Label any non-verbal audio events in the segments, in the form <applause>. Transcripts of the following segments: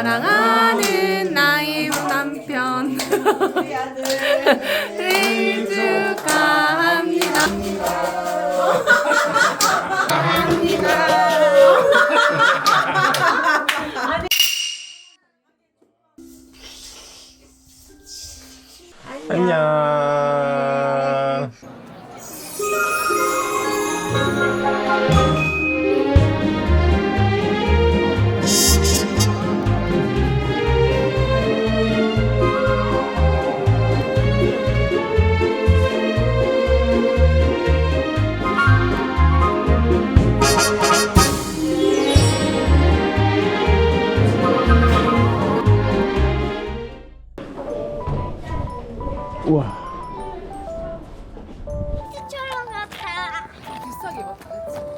사랑하는 나의 남편 <laughs> 생일 축하합니다. 안녕.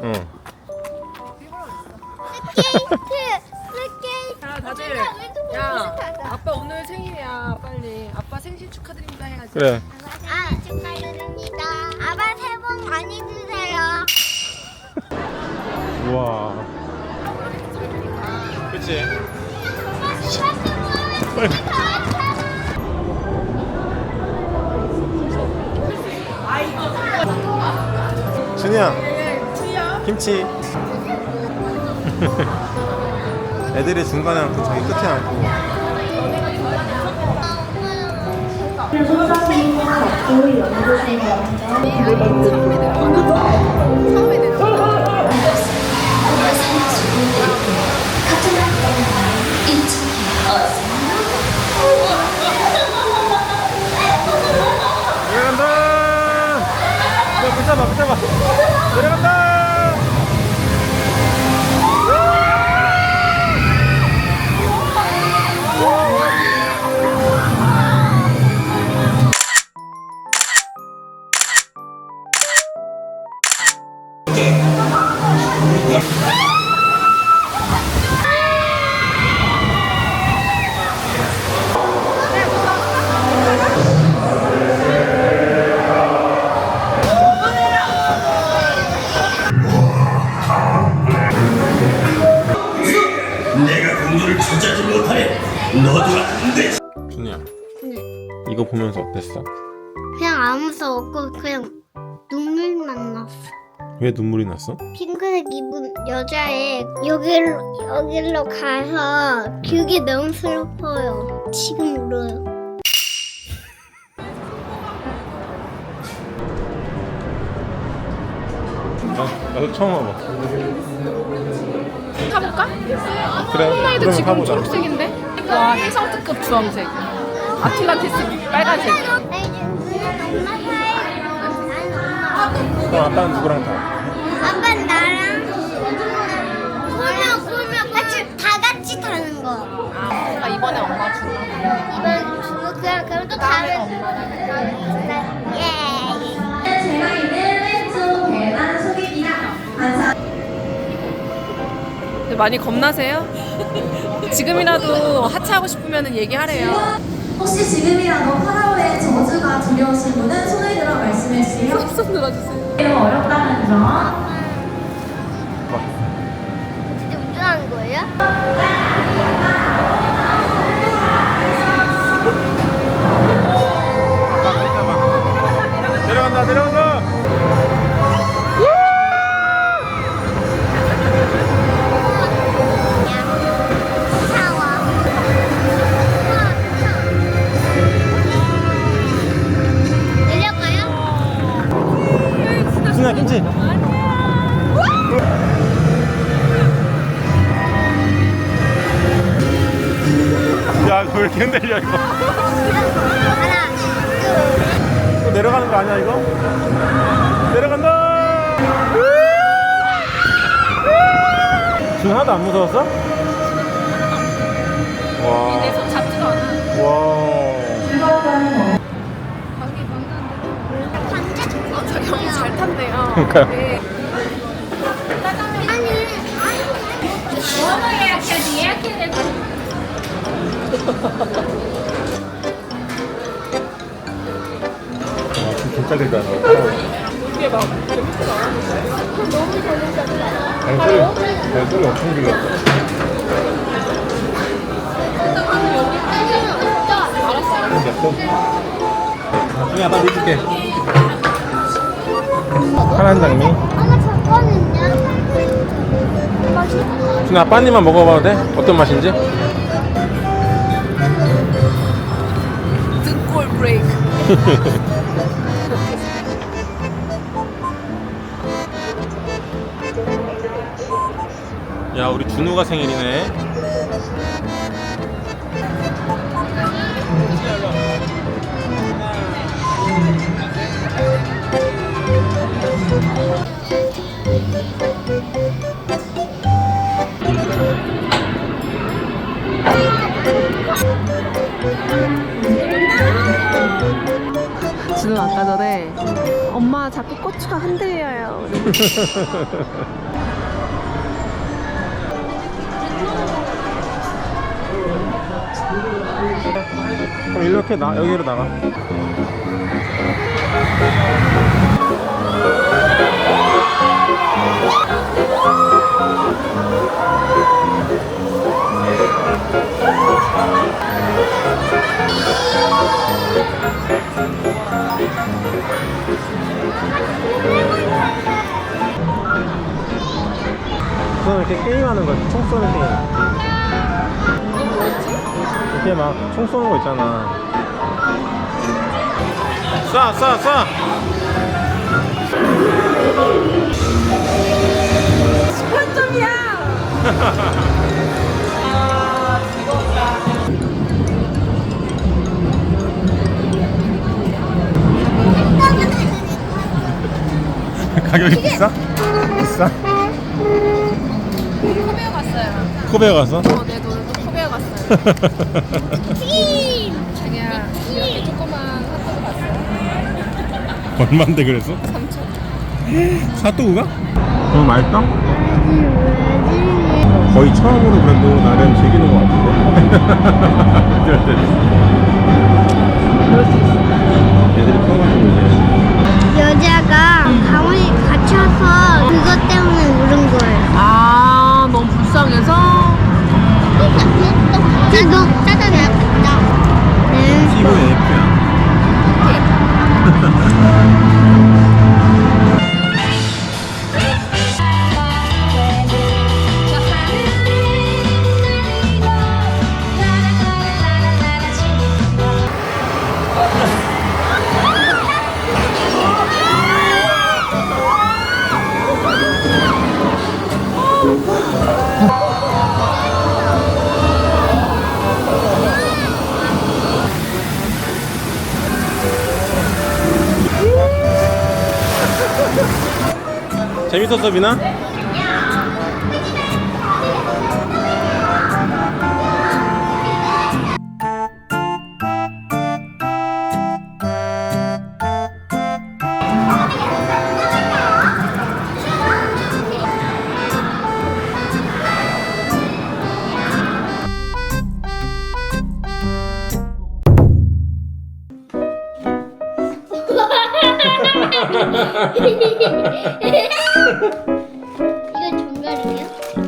응. 스케이트, 스케이트. 왼쪽 야. 아빠 오늘 생일이야. 빨리. 아빠 생신 축하드립니다 해야지. 그래. 아, 축하드립니다. 아빠 새해 복 많이 드세요. 우와. 그치? 준이야. 김치. <laughs> 애들이 중간에 앉고 저기 끝에 앉고. 내려간다. 내려간다. 내가 공주를 찾아지 못하네. 너도 안 돼. 준이야. 이거 보면서 어땠어? 그냥 아무도 없고 그냥 눈물만 났어. 왜 눈물이 났어? 핑크색 입은 여자애 여기로 여기로 가서 그게 너무 슬퍼요. 지금 울어요. 나, 나도 처음 와봐. 타볼까? 그래. 홈라이드 그러면 지금 타보자. 초록색인데? 와, 해성특급 주황색. 아틀란티스 빨간색. 그럼 아빠는 누구랑 타? 아빠 나랑 굴면 굴면 같이 다 같이 타는 거. 아, 이번에 엄마 준다. 이번 주고 그냥 그럼 또 다른 예. 네, 많이 겁나세요? 지금이라도 하차하고 싶으면 얘기하래요. 혹시 지금이라도 파라오의 저주가 두려우신 분은 손을 들어 말씀해 주세요. 손 들어주세요. 어렵다는 점. 진짜 운전하는 거예요? 흔들려 이거? 하나, 이거 내려가는 거 아니야 이거? 내려간다. 준 하나도 안 무서웠어? 와. 내 손 잡지도 않아. 와. 반대 어, 저기 엄청 잘 탔네요. 그러니까요. 네. 아니, 아니. 뭐뭐 예약해야지, 예약해야 될 진짜 대단하다. 이게 막 재밌게 나왔는데. 너무 재밌었어요. 발소리, 발소리 엄청 길렀다. 나중에 아빠 넣어줄게. 파란 장미. 엄마 저거는요? 맛있어. 아빠님만 먹어봐도 돼? 어떤 맛인지? 브레이크. <laughs> 야 우리 준우가 생일이네 아까 전에 엄마 자꾸 고추가 흔들려요. 그럼 이렇게 나 여기로 나가 이렇게 게임하는 거야 총 쏘는 게임 이렇게 막 총 쏘는 거 있잖아 쏴 쏴 쏴! <laughs> 가격이 비싸? <laughs> 비싸? 코베어 갔어요. 코베어 가서? 어, 내 돈을 또 코베어 갔어요. <laughs> 자기야, 이렇게 조그만 핫도그 갔어요. 얼만데 그래서? 3천. 사또우가? 너무 맛있다? 거의 처음으로 그래도 나름 즐기는 것 같은데 때 <laughs> 그럴 수 있어. 애들이 커가지고 이제 여자가 재밌었어 미나?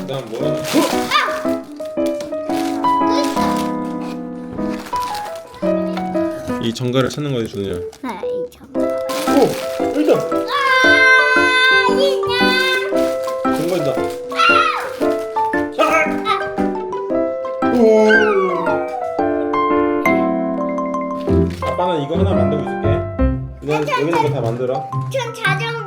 그다음 뭐야? 이 정갈을 찾는 거지 준우야 네, 이 정갈. 오! 일단 아, 인형. 정갈이다 오! 아빠는 이거 하나 만들고 있을게 그냥 여기 있는 거다 만들어 전 자전거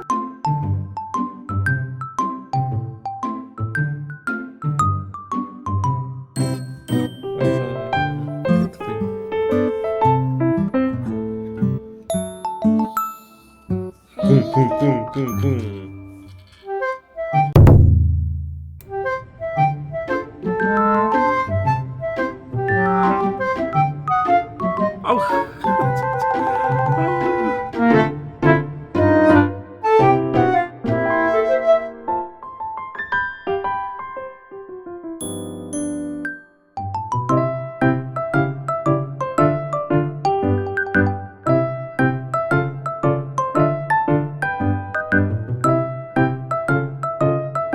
boom boom boom